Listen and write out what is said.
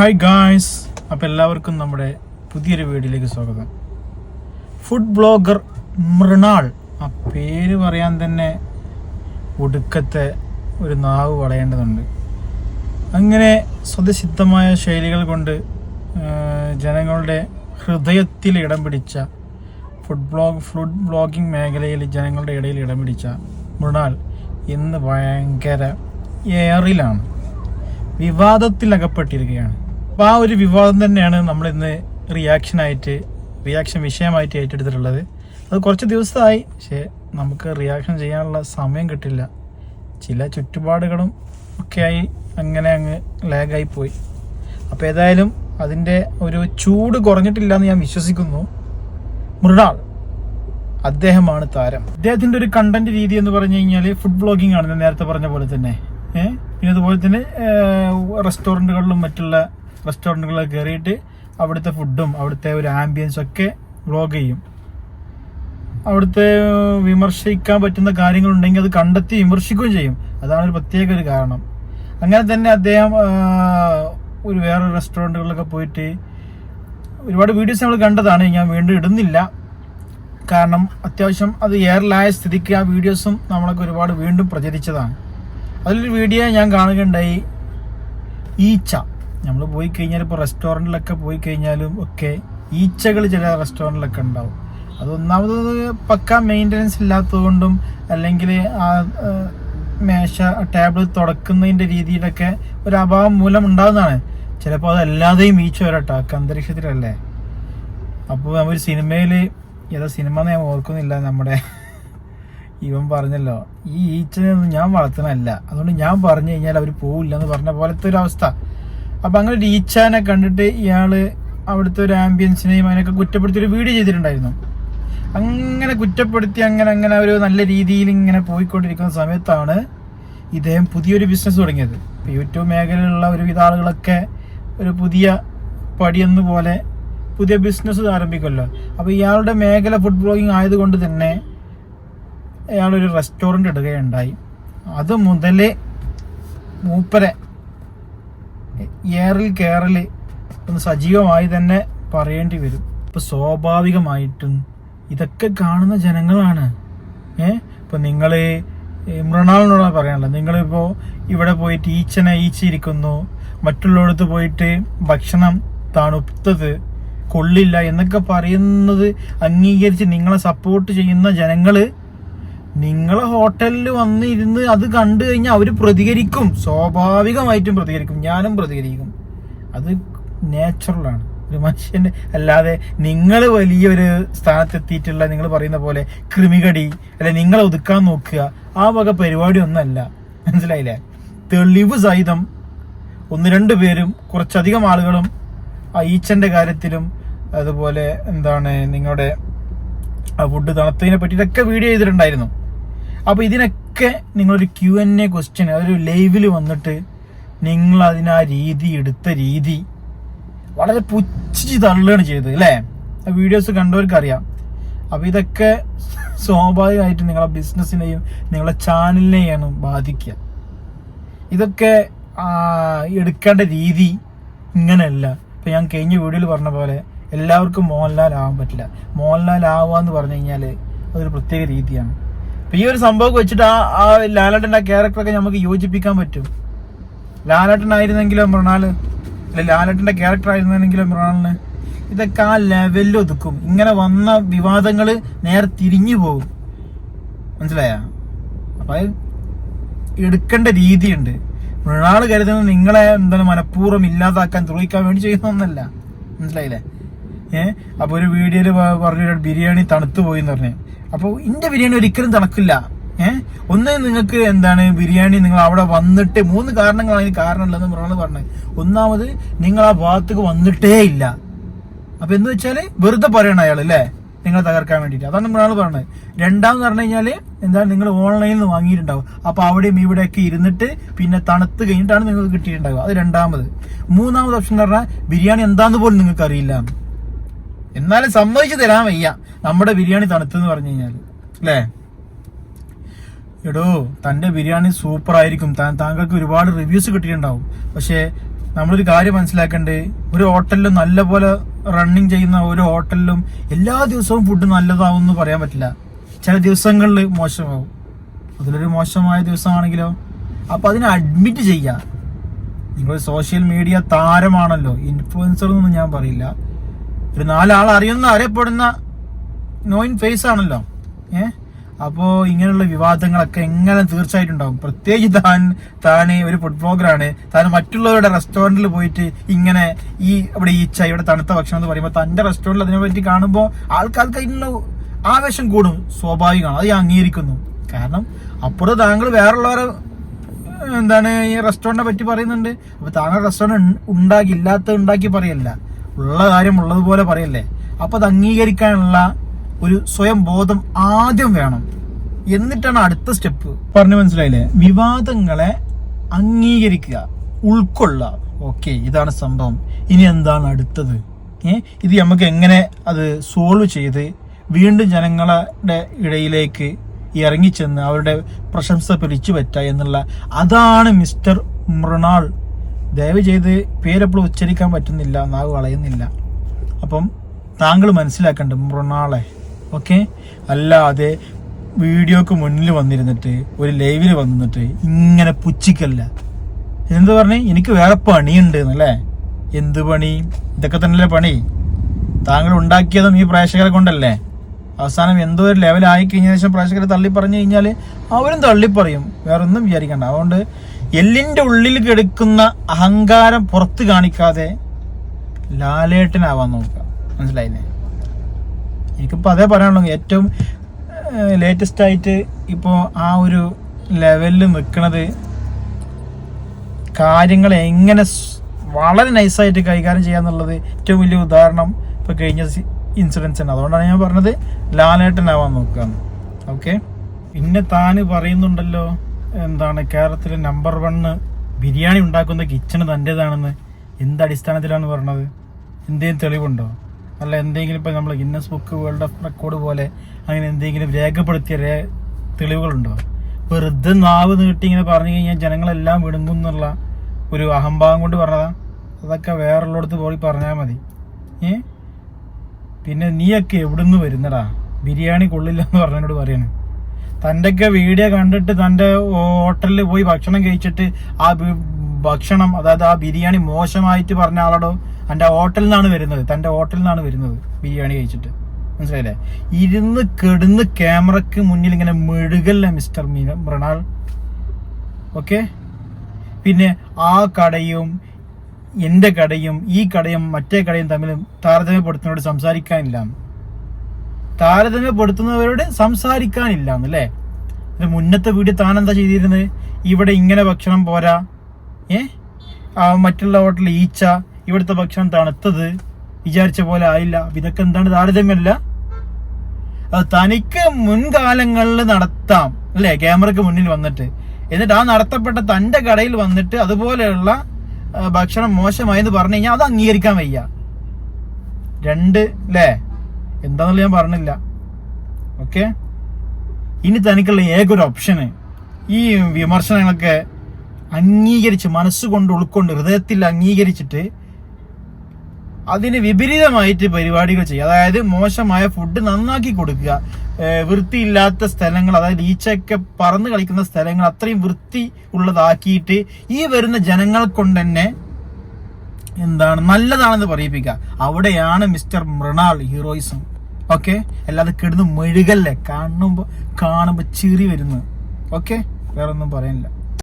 Hi guys അപ്പം എല്ലാവർക്കും നമ്മുടെ പുതിയൊരു വീഡിയോയിലേക്ക് സ്വാഗതം. ഫുഡ് ബ്ലോഗർ മൃണാൾ ആ പേര് പറയാൻ തന്നെ ഒടുക്കത്തെ ഒരു നാവ് വളയേണ്ടതുണ്ട്. അങ്ങനെ സ്വതസിദ്ധമായ ശൈലികൾ കൊണ്ട് ജനങ്ങളുടെ ഹൃദയത്തിൽ ഇടം പിടിച്ച ഫുഡ് ബ്ലോഗ് ഫുഡ് ബ്ലോഗിംഗ് മേഖലയിൽ ജനങ്ങളുടെ ഇടയിൽ ഇടം പിടിച്ച മൃണാൾ ഇന്ന് ഭയങ്കര എയറിലാണ് വിവാദത്തിൽ അകപ്പെട്ടിരിക്കുകയാണ് അപ്പോൾ ആ ഒരു വിവാദം തന്നെയാണ് നമ്മൾ ഇന്ന് റിയാക്ഷൻ ആയിട്ട് റിയാക്ഷൻ വിഷയമായിട്ട് ഏറ്റെടുത്തിട്ടുള്ളത്. അത് കുറച്ച് ദിവസമായി പക്ഷേ നമുക്ക് റിയാക്ഷൻ ചെയ്യാനുള്ള സമയം കിട്ടില്ല. ചില ചുറ്റുപാടുകളും ഒക്കെയായി അങ്ങനെ അങ്ങ് ലാഗായി പോയി. അപ്പോൾ ഏതായാലും അതിന്റെ ഒരു ചൂട് കുറഞ്ഞിട്ടില്ല എന്ന് ഞാൻ വിശ്വസിക്കുന്നു. മൃണാൾ അദ്ദേഹമാണ് താരം. അദ്ദേഹത്തിന്റെ ഒരു കണ്ടന്റ് രീതി എന്ന് പറഞ്ഞു കഴിഞ്ഞാൽ ഫുഡ് ബ്ലോഗിംഗ് ആണ് നേരത്തെ പറഞ്ഞ പോലെ തന്നെ. പിന്നെ അതുപോലെ തന്നെ റെസ്റ്റോറന്റുകളിലും മറ്റുള്ള റെസ്റ്റോറന്റുകളിലൊക്കെ കയറിയിട്ട് അവിടുത്തെ ഫുഡും അവിടുത്തെ ഒരു ആംബിയൻസും ഒക്കെ വ്ളോഗ് ചെയ്യും. അവിടുത്തെ വിമർശിക്കാൻ പറ്റുന്ന കാര്യങ്ങളുണ്ടെങ്കിൽ അത് കണ്ടെത്തി വിമർശിക്കുകയും ചെയ്യും. അതാണ് ഒരു പ്രത്യേക ഒരു കാരണം. അങ്ങനെ തന്നെ അദ്ദേഹം ഒരു വേറെ റെസ്റ്റോറന്റുകളിലൊക്കെ പോയിട്ട് ഒരുപാട് വീഡിയോസ് നമ്മൾ കണ്ടതാണ്. ഞാൻ വീണ്ടും ഇടുന്നില്ല. കാരണം അത്യാവശ്യം അത് എയറിലായ സ്ഥിതിക്ക് ആ വീഡിയോസും നമ്മളൊക്കെ ഒരുപാട് വീണ്ടും പ്രചരിച്ചതാണ്. അതിലൊരു വീഡിയോ ഞാൻ കാണുകയുണ്ടായി. ഈച്ച. നമ്മൾ പോയി കഴിഞ്ഞാൽ ഇപ്പോൾ റെസ്റ്റോറന്റിലൊക്കെ പോയി കഴിഞ്ഞാലും ഒക്കെ ഈച്ചകൾ ചില റെസ്റ്റോറന്റിലൊക്കെ ഉണ്ടാവും. അത് ഒന്നാമത് പക്ക മെയിന്റനൻസ് ഇല്ലാത്തതുകൊണ്ടും അല്ലെങ്കിൽ ആ മേശ ടേബിൾ തുടക്കുന്നതിന്റെ രീതിയിലൊക്കെ ഒരു അഭാവം മൂലം ഉണ്ടാകുന്നതാണ് ചിലപ്പോൾ അതല്ലാതെയും ഈച്ച വരട്ടോ അന്തരീക്ഷത്തിലല്ലേ? അപ്പോൾ നമ്മൾ സിനിമയിൽ ഏതാ സിനിമ ഞാൻ ഓർക്കുന്നില്ല നമ്മുടെ ഇവൻ പറഞ്ഞല്ലോ ഈ ഈച്ചനെ ഒന്നും ഞാൻ വളർത്തണല്ല അതുകൊണ്ട് ഞാൻ പറഞ്ഞു കഴിഞ്ഞാൽ അവർ പോവില്ല എന്ന് പറഞ്ഞ പോലത്തെ ഒരു അവസ്ഥ. അപ്പം അങ്ങനെ ഒരു ഈച്ചാനെ കണ്ടിട്ട് ഇയാൾ അവിടുത്തെ ഒരു ആംബിയൻസിനെയും അതിനൊക്കെ കുറ്റപ്പെടുത്തി ഒരു വീഡിയോ ചെയ്തിട്ടുണ്ടായിരുന്നു. അങ്ങനെ കുറ്റപ്പെടുത്തി അങ്ങനെ അങ്ങനെ ഒരു നല്ല രീതിയിൽ ഇങ്ങനെ പോയിക്കൊണ്ടിരിക്കുന്ന സമയത്താണ് ഇദ്ദേഹം പുതിയൊരു ബിസിനസ് തുടങ്ങിയത്. യൂട്യൂബ് മേഖലയിലുള്ള ഒരുവിധ ആളുകളൊക്കെ ഒരു പുതിയ പടിയെന്ന പോലെ പുതിയ ബിസിനസ് ആരംഭിക്കുമല്ലോ. അപ്പോൾ ഇയാളുടെ മേഖല ഫുഡ് ബ്ലോഗിങ് ആയതുകൊണ്ട് തന്നെ അയാളൊരു റെസ്റ്റോറന്റ് ഇടുകയുണ്ടായി. അത് മുതലേ മൂപ്പരെ ഏറിൽ കയറൽ ഒന്ന് സജീവമായി തന്നെ പറയേണ്ടി വരും. ഇപ്പൊ സ്വാഭാവികമായിട്ടും ഇതൊക്കെ കാണുന്ന ജനങ്ങളാണ്. ഏ? ഇപ്പൊ നിങ്ങൾ മൃണാളിനോടാണ് പറയാനുള്ളത്. നിങ്ങളിപ്പോ ഇവിടെ പോയിട്ട് ഈച്ചനെ ഈച്ചിരിക്കുന്നു മറ്റുള്ളിടത്ത് പോയിട്ട് ഭക്ഷണം തണുത്തത് കൊള്ളില്ല എന്നൊക്കെ പറയുന്നത് അംഗീകരിച്ച് നിങ്ങളെ സപ്പോർട്ട് ചെയ്യുന്ന ജനങ്ങൾ നിങ്ങളെ ഹോട്ടലിൽ വന്ന് ഇരുന്ന് അത് കണ്ടു കഴിഞ്ഞാൽ അവർ പ്രതികരിക്കും. സ്വാഭാവികമായിട്ടും പ്രതികരിക്കും. ഞാനും പ്രതികരിക്കും. അത് നാച്ചുറലാണ് ഒരു മനുഷ്യന്റെ അല്ലാതെ നിങ്ങൾ വലിയൊരു സ്ഥാനത്തെത്തിയിട്ടുള്ള നിങ്ങൾ പറയുന്ന പോലെ കൃമികടി അല്ലെ നിങ്ങളെ ഒതുക്കാൻ നോക്കുക ആ വക പരിപാടി ഒന്നല്ല. മനസ്സിലായില്ലേ? തെളിവ് സഹിതം ഒന്ന് രണ്ട് പേരും കുറച്ചധികം ആളുകളും ഈച്ചന്റെ കാര്യത്തിലും അതുപോലെ എന്താണ് നിങ്ങളുടെ ആ ഫുഡ് തണുത്തതിനെ പറ്റിയിട്ടൊക്കെ വീഡിയോ ചെയ്തിട്ടുണ്ടായിരുന്നു. അപ്പോൾ ഇതിനൊക്കെ നിങ്ങളൊരു ക്യു എൻ എ ക്വസ്റ്റ്യൻ അതൊരു ലൈവിൽ വന്നിട്ട് നിങ്ങൾ അതിനാ രീതി എടുത്ത രീതി വളരെ പുച്ഛിച്ച് തള്ളുകയാണ് ചെയ്തത് അല്ലേ? ആ വീഡിയോസ് കണ്ടവർക്ക് അറിയാം അപ്പോൾ ഇതൊക്കെ സ്വാഭാവികമായിട്ട് നിങ്ങളെ ബിസിനസ്സിനെയും നിങ്ങളെ ചാനലിനെയാണ് ബാധിക്കുക. ഇതൊക്കെ എടുക്കേണ്ട രീതി ഇങ്ങനെയല്ല. ഇപ്പം ഞാൻ കഴിഞ്ഞ വീഡിയോയിൽ പറഞ്ഞ പോലെ എല്ലാവർക്കും മോഹൻലാൽ ആവാൻ പറ്റില്ല. മോഹൻലാൽ ആവുക എന്ന് പറഞ്ഞു കഴിഞ്ഞാൽ അതൊരു പ്രത്യേക രീതിയാണ്. അപ്പം ഈ ഒരു സംഭവം വെച്ചിട്ട് ആ ആ ലാലേട്ടന്റെ ആ ക്യാരക്ടറൊക്കെ നമുക്ക് യോജിപ്പിക്കാൻ പറ്റും. ലാലേട്ടനായിരുന്നെങ്കിലോ മൃണാൽ അല്ലെ ലാലേട്ടന്റെ ക്യാരക്ടർ ആയിരുന്നെങ്കിലും മൃണാളിന് ഇതൊക്കെ ആ ലെവലിൽ ഒതുക്കും. ഇങ്ങനെ വന്ന വിവാദങ്ങൾ നേരെ തിരിഞ്ഞു പോകും. മനസ്സിലായ? അപ്പൊ എടുക്കേണ്ട രീതിയുണ്ട്. മൃണാൾ കരുതുന്നത് നിങ്ങളെ എന്താണ് മനഃപൂർവം ഇല്ലാതാക്കാൻ തുറയിക്കാൻ വേണ്ടി ചെയ്യുന്ന ഒന്നല്ല. മനസ്സിലായില്ലേ? ഏഹ് അപ്പൊ ഒരു വീഡിയോയിൽ പറഞ്ഞു ബിരിയാണി തണുത്തു പോയി എന്ന് പറഞ്ഞു. അപ്പോൾ ഇന്റെ ബിരിയാണി ഒരിക്കലും തണുക്കില്ല. ഏഹ് ഒന്ന് നിങ്ങൾക്ക് എന്താണ് ബിരിയാണി നിങ്ങൾ അവിടെ വന്നിട്ട് മൂന്ന് കാരണങ്ങളാണ് അതിന് കാരണമുള്ളതെന്ന് മൃണാൾ പറഞ്ഞത് ഒന്നാമത് നിങ്ങൾ ആ ഭാഗത്തേക്ക് വന്നിട്ടേ ഇല്ല. അപ്പൊ എന്ന് വെച്ചാൽ വെറുതെ പറയണം അയാൾ അല്ലേ നിങ്ങളെ തകർക്കാൻ വേണ്ടിയിട്ട്. അതാണ് മൃണാൾ പറഞ്ഞത്. രണ്ടാമെന്ന് പറഞ്ഞു കഴിഞ്ഞാൽ എന്താണ് നിങ്ങൾ ഓൺലൈനിൽ നിന്ന് വാങ്ങിയിട്ടുണ്ടാവും. അപ്പൊ അവിടെയും ഇവിടെയൊക്കെ ഇരുന്നിട്ട് പിന്നെ തണുത്ത് കഴിഞ്ഞിട്ടാണ് നിങ്ങൾക്ക് കിട്ടിയിട്ടുണ്ടാവുക. അത് രണ്ടാമത്. മൂന്നാമത് ഓപ്ഷൻ എന്ന് പറഞ്ഞാൽ ബിരിയാണി എന്താന്ന് പോലും നിങ്ങൾക്ക് അറിയില്ല എന്നാലും സമ്മതിച്ചു തരാൻ വയ്യ. നമ്മുടെ ബിരിയാണി തണുത്തെന്ന് പറഞ്ഞു കഴിഞ്ഞാൽ അല്ലേ? എടോ തന്റെ ബിരിയാണി സൂപ്പർ ആയിരിക്കും. താങ്കൾക്ക് ഒരുപാട് റിവ്യൂസ് കിട്ടിയിട്ടുണ്ടാവും. പക്ഷേ നമ്മളൊരു കാര്യം മനസ്സിലാക്കണ്ടേ? ഒരു ഹോട്ടലിലും നല്ല പോലെ റണ്ണിങ് ചെയ്യുന്ന ഒരു ഹോട്ടലിലും എല്ലാ ദിവസവും ഫുഡ് നല്ലതാവും എന്ന് പറയാൻ പറ്റില്ല. ചില ദിവസങ്ങളിൽ മോശമാവും. അതിലൊരു മോശമായ ദിവസമാണെങ്കിലോ? അപ്പൊ അതിനെ അഡ്മിറ്റ് ചെയ്യാം. നിങ്ങൾ സോഷ്യൽ മീഡിയ താരമാണല്ലോ. ഇൻഫ്ലുവൻസർ എന്നൊന്നും ഞാൻ പറയില്ല. ഒരു നാലാൾ അറിയുന്ന അറിയപ്പെടുന്ന നോയിൻ ഫേസ് ആണല്ലോ. ഏ? അപ്പോ ഇങ്ങനെയുള്ള വിവാദങ്ങളൊക്കെ എങ്ങനെ തീർച്ചയായിട്ടും ഉണ്ടാകും പ്രത്യേകിച്ച് താൻ താൻ ഒരു ഫുഡ് ബ്ലോഗറാണ് താൻ മറ്റുള്ളവരുടെ റെസ്റ്റോറന്റിൽ പോയിട്ട് ഇങ്ങനെ ഈ ഇവിടെ ഈച്ച ഇവിടെ തണുത്ത ഭക്ഷണം എന്ന് പറയുമ്പോൾ തന്റെ റെസ്റ്റോറന്റിൽ അതിനെ പറ്റി കാണുമ്പോൾ ആൾക്കാർക്ക് അതിനുള്ള ആവേശം കൂടും. സ്വാഭാവികമാണ്. അത് ഞാൻ അംഗീകരിക്കുന്നു. കാരണം അപ്പുറത്ത് താങ്കൾ വേറുള്ളവരെ എന്താണ് ഈ റെസ്റ്റോറന്റിനെ പറ്റി പറയുന്നുണ്ട്. അപ്പൊ താങ്കൾ റെസ്റ്റോറന്റ് ഉണ്ടാക്കി ഇല്ലാത്ത ഉണ്ടാക്കി പറയല്ല. ഉള്ള കാര്യം ഉള്ളതുപോലെ പറയല്ലേ? അപ്പൊ അത് അംഗീകരിക്കാനുള്ള ഒരു സ്വയം ബോധം ആദ്യം വേണം. എന്നിട്ടാണ് അടുത്ത സ്റ്റെപ്പ്. പറഞ്ഞു മനസ്സിലായില്ലേ? വിവാദങ്ങളെ അംഗീകരിക്കുക ഉൾക്കൊള്ളുക. ഓക്കെ ഇതാണ് സംഭവം. ഇനി എന്താണ് അടുത്തത്? ഇത് നമുക്ക് എങ്ങനെ അത് സോൾവ് ചെയ്ത് വീണ്ടും ജനങ്ങളുടെ ഇടയിലേക്ക് ഇറങ്ങിച്ചെന്ന് അവരുടെ പ്രശംസ പിടിച്ചു പറ്റുക എന്നുള്ള അതാണ് മിസ്റ്റർ മൃണാൾ ദയവ് ചെയ്ത് പേരെപ്പോഴും ഉച്ചരിക്കാൻ പറ്റുന്നില്ല നാവ് വളയുന്നില്ല. അപ്പം താങ്കൾ മനസ്സിലാക്കണ്ട മൃണാളെ ഓക്കെ? അല്ലാതെ വീഡിയോക്ക് മുന്നിൽ വന്നിരുന്നിട്ട് ഒരു ലൈവിൽ വന്നിട്ട് ഇങ്ങനെ പുച്ഛിക്കല്ല. എന്ത് പറഞ്ഞേ എനിക്ക് വേറെ പണിയുണ്ട് എന്നല്ലേ? എന്ത് പണി? ഇതൊക്കെ തന്നെയല്ലേ പണി? താങ്കൾ ഉണ്ടാക്കിയതും ഈ പ്രേക്ഷകരെ കൊണ്ടല്ലേ? അവസാനം എന്തോ ഒരു ലെവലായി കഴിഞ്ഞ ശേഷം പ്രേക്ഷകരെ തള്ളി പറഞ്ഞു കഴിഞ്ഞാൽ അവരും തള്ളി പറയും വേറെ ഒന്നും വിചാരിക്കണ്ട. അതുകൊണ്ട് എല്ലിന്റെ ഉള്ളിൽ കിടക്കുന്ന അഹങ്കാരം പുറത്ത് കാണിക്കാതെ ലാലേട്ടനാവാൻ നോക്കുക. മനസ്സിലായില്ലേ? എനിക്കിപ്പോൾ അതേ പറയാനുള്ളൂ. ഏറ്റവും ലേറ്റസ്റ്റ് ആയിട്ട് ഇപ്പോൾ ആ ഒരു ലെവലിൽ നിൽക്കുന്നത് കാര്യങ്ങൾ എങ്ങനെ വളരെ നൈസായിട്ട് കൈകാര്യം ചെയ്യാന്നുള്ളത് ഏറ്റവും വലിയ ഉദാഹരണം ഇപ്പോൾ കഴിഞ്ഞ ഇൻസിഡൻസ് തന്നെ അതുകൊണ്ടാണ് ഞാൻ പറഞ്ഞത് ലാലേട്ടനാവാൻ നോക്കുക ഓക്കെ പിന്നെ താന് പറയുന്നുണ്ടല്ലോ എന്താണ് കേരളത്തിലെ നമ്പർ വണ്ണ് ബിരിയാണി ഉണ്ടാക്കുന്ന കിച്ചൺ തന്റെതാണെന്ന് എന്ത് അടിസ്ഥാനത്തിലാണ് പറഞ്ഞത്? എന്തെങ്കിലും തെളിവുണ്ടോ? അല്ല എന്തെങ്കിലും ഇപ്പം നമ്മൾ Guinness book world of record പോലെ അങ്ങനെ എന്തെങ്കിലും രേഖപ്പെടുത്തിയ രേ തെളിവുകളുണ്ടോ? വെറുതെ നാവ് നീട്ടി ഇങ്ങനെ പറഞ്ഞു കഴിഞ്ഞാൽ ജനങ്ങളെല്ലാം വിടുങ്ങും എന്നുള്ള ഒരു അഹംഭാവം കൊണ്ട് പറഞ്ഞതാ. അതൊക്കെ വേറുള്ളടത്ത് പോയി പറഞ്ഞാൽ മതി. ഏ? പിന്നെ നീയൊക്കെ എവിടുന്ന് വരുന്നടാ? ബിരിയാണി കൊള്ളില്ല എന്ന് പറഞ്ഞോട് പറയാണ്. തന്റെയൊക്കെ വീഡിയോ കണ്ടിട്ട് തന്റെ ഹോട്ടലിൽ പോയി ഭക്ഷണം കഴിച്ചിട്ട് ആ ഭക്ഷണം അതായത് ആ ബിരിയാണി മോശമായിട്ട് പറഞ്ഞ ആളോടോ? എന്റെ ഹോട്ടലിൽ നിന്നാണ് വരുന്നത്. തന്റെ ഹോട്ടലിൽ നിന്നാണ് വരുന്നത് ബിരിയാണി കഴിച്ചിട്ട്. മനസ്സിലായില്ലേ? ഇരുന്ന് കെടുന്ന് ക്യാമറക്ക് മുന്നിൽ ഇങ്ങനെ മെഴുകല്ല മിസ്റ്റർ മീന മൃണാൾ? ഓക്കെ? പിന്നെ ആ കടയും എന്റെ കടയും ഈ കടയും മറ്റേ കടയും തമ്മിൽ താരതമ്യപ്പെടുത്തുന്നവരോട് സംസാരിക്കാനില്ല. താരതമ്യപ്പെടുത്തുന്നവരോട് സംസാരിക്കാനില്ല എന്നല്ലേ മുന്നത്തെ വീട് താൻ എന്താ ചെയ്തിരുന്നത്? ഇവിടെ ഇങ്ങനെ ഭക്ഷണം പോരാ ഏ? മറ്റുള്ള ഹോട്ടലിൽ ഈച്ച ഇവിടുത്തെ ഭക്ഷണം തണുത്തത് വിചാരിച്ച പോലെ ആയില്ല. ഇതൊക്കെ എന്താണ് താരതമ്യമല്ല? തനിക്ക് മുൻകാലങ്ങളിൽ നടത്താം അല്ലേ? ക്യാമറക്ക് മുന്നിൽ വന്നിട്ട്. എന്നിട്ട് ആ നടത്തപ്പെട്ട തന്റെ കടയിൽ വന്നിട്ട് അതുപോലെയുള്ള ഭക്ഷണം മോശമായെന്ന് പറഞ്ഞു കഴിഞ്ഞാൽ അത് അംഗീകരിക്കാൻ വയ്യ. രണ്ട് അല്ലേ? എന്താണെന്നുള്ള ഞാൻ പറഞ്ഞില്ല. ഓക്കെ ഇനി തനിക്കുള്ള ഏകൊരു ഓപ്ഷന് ഈ വിമർശനങ്ങളൊക്കെ അംഗീകരിച്ച് മനസ്സുകൊണ്ട് ഉൾക്കൊണ്ട് ഹൃദയത്തിൽ അംഗീകരിച്ചിട്ട് അതിന് വിപരീതമായിട്ട് പരിപാടികൾ ചെയ്യുക. അതായത് മോശമായ ഫുഡ് നന്നാക്കി കൊടുക്കുക. വൃത്തിയില്ലാത്ത സ്ഥലങ്ങൾ അതായത് ഈച്ചയൊക്കെ പറന്ന് കളിക്കുന്ന സ്ഥലങ്ങൾ അത്രയും വൃത്തി ഉള്ളതാക്കിയിട്ട് ഈ വരുന്ന ജനങ്ങൾ കൊണ്ട് തന്നെ എന്താണ് നല്ലതാണെന്ന് പറയിപ്പിക്കുക. അവിടെയാണ് മിസ്റ്റർ മൃണാൾ ഹീറോയിസം. ഓക്കെ അല്ലാതെ കിടന്ന് മെഴുകല്ലേ? കാണുമ്പോ കാണുമ്പോ ചിറി വരുന്നു ഓക്കെ വേറെ ഒന്നും പറയാനില്ല